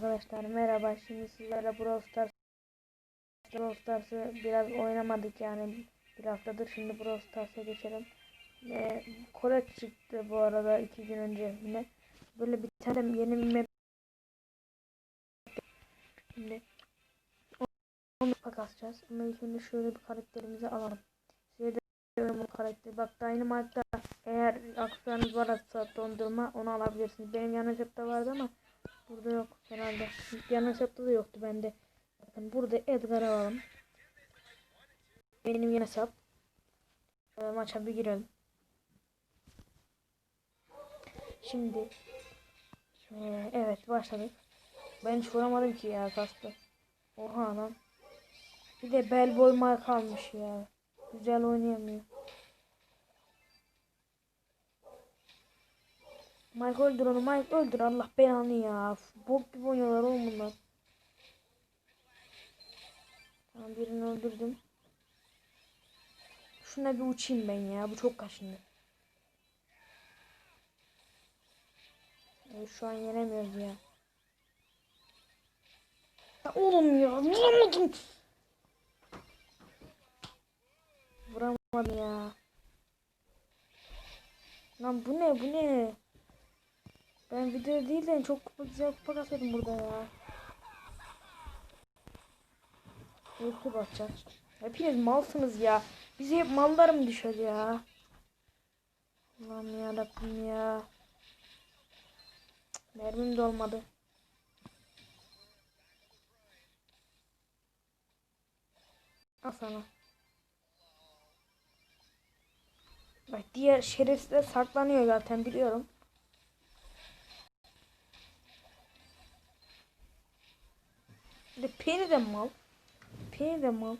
Arkadaşlar merhaba şimdi sizlerle Brawl Stars Brawl Stars'ı biraz oynamadık yani bir haftadır şimdi Brawl Stars'a geçelim. Ee, Colette çıktı bu arada iki gün önce yine. Böyle bir tane yeni bir map Şimdi onu pak asacağız. Ama ilk önce şöyle bir karakterimizi alalım. Size de bu karakter. Bak Dynamite'da eğer aksesuarınız varsa dondurma onu alabilirsiniz. Benim yan hesapta vardı ama Burada yok herhalde. Yan hesapta da yoktu bende. Bakın burada Edgar alalım. Benim yan hesap. Ee, maça bir girelim. Şimdi ee, evet başladık. Ben hiç vuramadım ki ya kastı. Oha lan. Bir de bel boy mark almış ya. Güzel oynayamıyor. Mike öldür onu Mike öldür Allah belanı ya. Bok gibi oynuyorlar oğlum bunlar. Tamam birini öldürdüm. Şuna bir uçayım ben ya. Bu çok kaşındı. Evet, şu an yenemiyoruz ya. ya oğlum ya vuramadım. Vuramadım ya. Lan bu ne bu ne? Ben video değil de çok güzel kupa kasıyordum burada ya. Uyku basacağız. Hepiniz malsınız ya. Bizi hep mallarım düşer ya. Allah'ım ya Rabbim ya. Mermim de olmadı. Al sana. Bak diğer şerefsizler saklanıyor zaten biliyorum. Bir de Penny de mal. Penny de mal.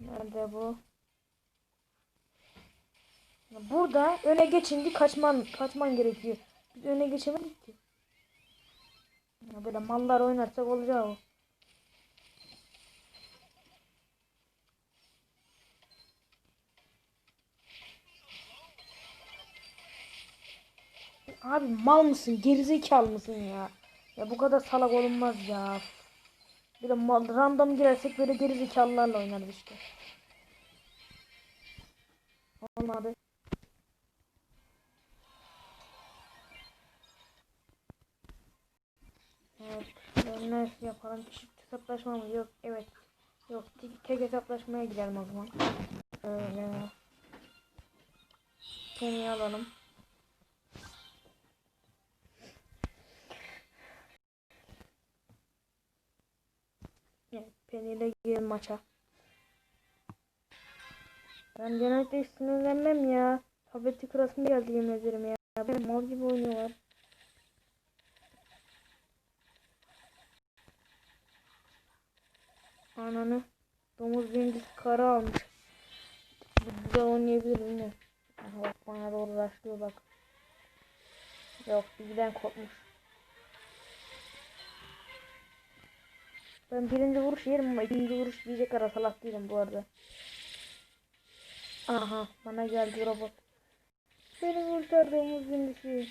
Nerede bu? Burada öne geçince kaçman kaçman gerekiyor. Biz öne geçemedik ki. Böyle mallar oynarsak olacağı o. Abi mal mısın? Gerizekalı mısın ya? Ya bu kadar salak olunmaz ya. Bir de mal, random girersek böyle gerizekalılarla oynarız işte. Olmadı. Evet. Ne yapalım? Çift hesaplaşma mı? Yok. Evet. Yok. Tek, hesaplaşmaya gidelim o zaman. Öyle. Seni alalım. Evet, Penny ile girelim maça. Ben genellikle sinirlenmem ya. Tableti kırasım geldi yemin ederim ya. Ben mal gibi oynuyorlar. Ananı. Domuz birincisi kara almış. Güzel oynayabilir mi? Bak bana doğru başlıyor bak. Yok bizden kopmuş. Ben birinci vuruş yerim ama ikinci vuruş diyecek ara salak değilim bu arada. Aha bana geldi robot. Beni kurtardığımız birincisi.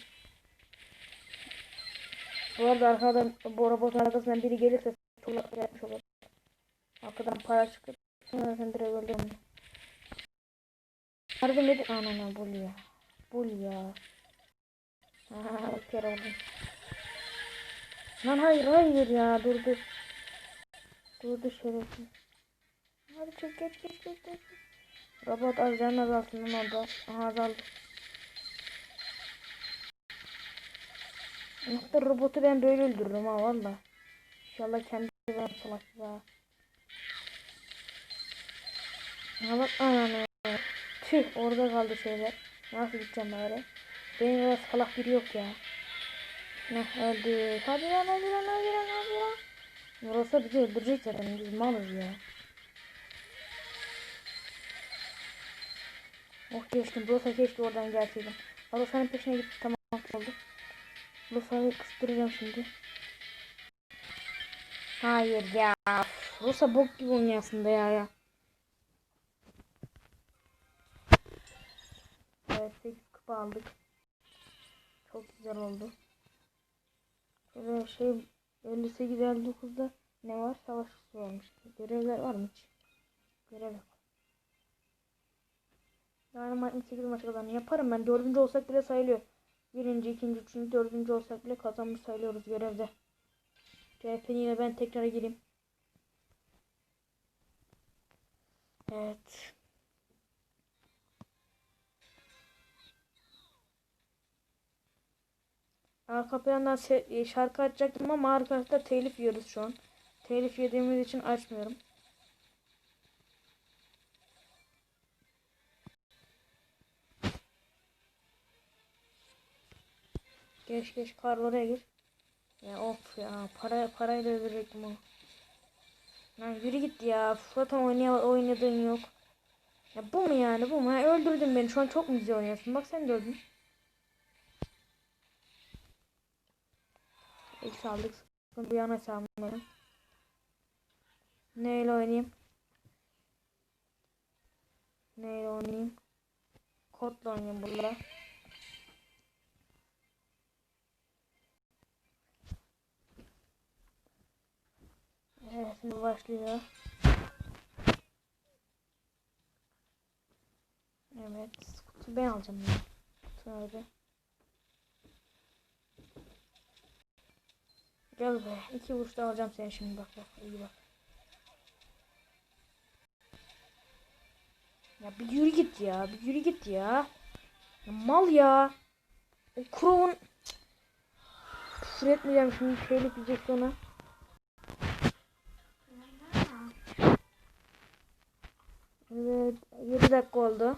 Bu arada arkadan bu robotun arkasından biri gelirse çok yapmış olur. Arkadan para çıkıp sen direkt öldürürüm. Yardım edin. Anana bul ya. Bul ya. Aha kere oldum. Lan hayır hayır ya dur dur. Durdu şerefsiz. Hadi çık geç geç geç geç. Robot az can azalsın orada. Aha azaldı. Hatta robotu ben böyle öldürürüm ha valla. İnşallah kendi ben salak ya. Ha bak ananı. Tüh orada kaldı şeyler. Nasıl gideceğim böyle? Benim öyle salak biri yok ya. Ne öldü. Hadi lan hadi lan hadi lan hadi lan. Burası bizi öldürecek zaten biz malız ya. Oh geçtim. Burası keşke oradan gelseydim. Burasa'nın peşine gitti tamam oldu. Burasa'yı kıstıracağım şimdi. Hayır ya. Bursa bok gibi oynuyor aslında ya ya. Evet 8 kupa aldık. Çok güzel oldu. Şöyle şey 58 59'da ne var? Savaş varmış. Görevler var mı hiç? Görev yok. Dynamite'ın 8 maç kazandı. Yaparım ben. Dördüncü olsak bile sayılıyor. Birinci, ikinci, üçüncü, dördüncü olsak bile kazanmış sayılıyoruz görevde. CHP'ni ile ben tekrar gireyim. Evet. Arka plandan e, şarkı açacaktım ama arkadaşlar telif yiyoruz şu an. Telif yediğimiz için açmıyorum. Geç geç kar oraya gir. Ya of ya para parayla öldürecektim onu. Lan yürü git ya. Zaten oynaya oynadığın yok. Ya bu mu yani bu mu? Ha, öldürdün beni. Şu an çok mu güzel oynuyorsun? Bak sen de öldün. İlk saldık. Sıkıntı yana salmayalım. Neyle oynayayım? Neyle oynayayım? Kodla oynayayım burada. Evet şimdi başlıyor. Evet. Kutu ben alacağım. Kutu nerede? Gel be. İki vuruşta alacağım seni şimdi bak bak. iyi bak. Ya bir yürü git ya. Bir yürü git ya. ya mal ya. O Crow'un küfür etmeyeceğim şimdi telif yiyecek sonra. Evet 7 dakika oldu.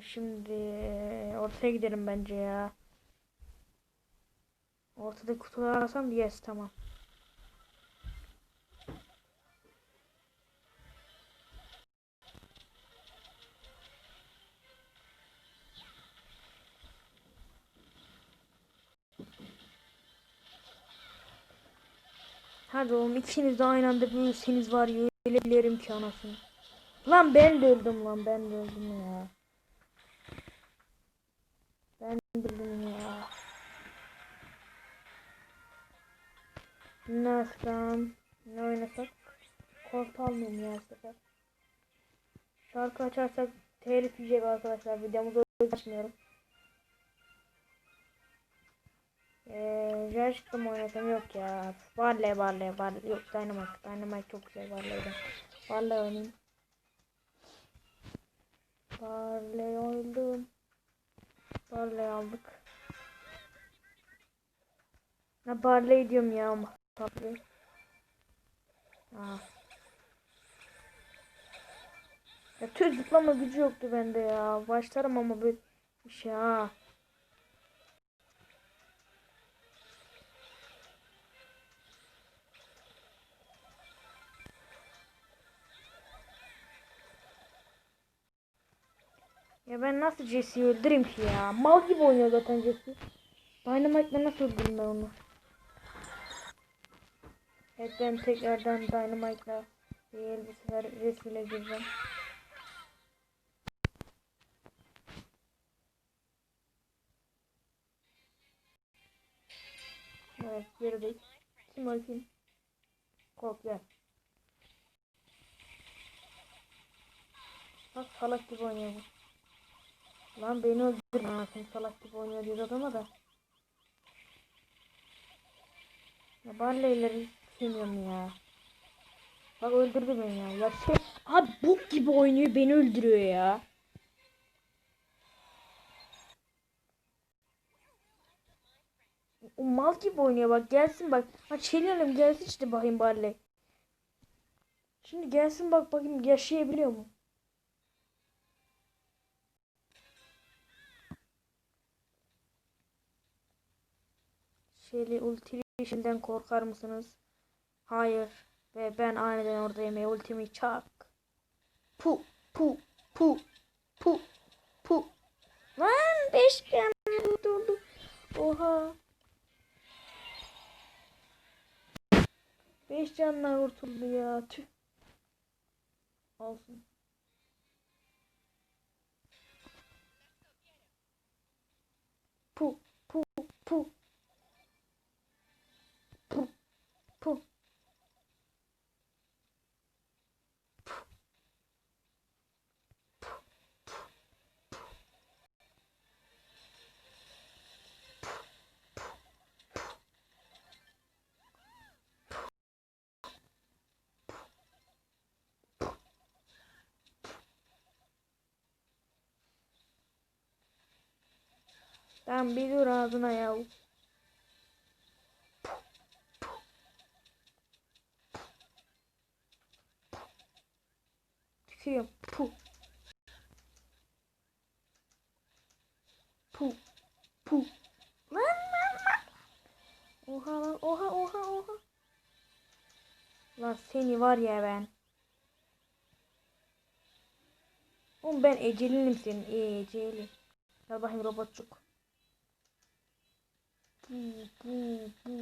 Şimdi ortaya gidelim bence ya. Ortada kutuları arasam yes tamam. Hadi oğlum ikiniz de aynı anda büyüseniz var ya öyle bilirim ki anasını. Lan ben de öldüm lan ben de öldüm ya. Öldüm ya. Ne yapsam? Ne oynasak? Kort almayayım ya sefer. Şarkı açarsak telif yiyecek arkadaşlar videomuzu açmıyorum. Eee Jarşt'ı mı oynasam yok ya. Barley Barley Barley yok Dynamite Dynamite çok güzel Barley'den. Barley oynayayım. Barley oldum. Barley aldık. Ha Barley diyorum ya ama tatlı. Aa. Ya tüh zıplama gücü yoktu bende ya. Başlarım ama bir şey ha. Ben nasıl Jesse'yi öldüreyim ki ya? Mal gibi oynuyor zaten Jesse. Dynamite'la nasıl öldüreyim ben onu? Evet ben tekrardan Dynamite'la değil bu sefer Jesse ile gireceğim. Evet girdik. Kim o kim? Gel. Bak salak gibi oynuyor bu. Lan beni öldürme anasını salak gibi oynuyor diyor adama da. Ya Barley'leri sevmiyorum ya. Bak öldürdü beni ya. Ya şey, abi bok gibi oynuyor beni öldürüyor ya. O mal gibi oynuyor bak gelsin bak. Ha çelelim gelsin işte bakayım Barley. Şimdi gelsin bak bakayım yaşayabiliyor mu? Şeyli ulti işinden korkar mısınız? Hayır. Ve ben aniden oradayım ve ultimi çak. Pu pu pu pu pu. Lan 5 can oldu. Oha. 5 canla kurtuldu ya. Tüh. Olsun. Pu pu. Pu pu. Tamam bir dur ağzına ya. Tükürüyorum. Pu. Pu. Pu. Lan lan lan. Oha lan oha oha oha. Lan seni var ya ben. Oğlum ben ecelinim senin eceli. Gel bakayım robotçuk. Bu, bu, bu.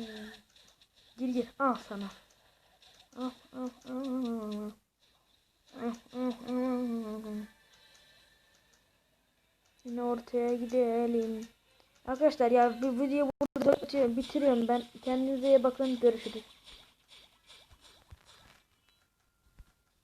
Gir gir. Al sana. Al, al, al. Al, al, al. Yine ortaya gidelim. Arkadaşlar ya bu videoyu burada bitiriyorum ben. Kendinize iyi bakın. Görüşürüz.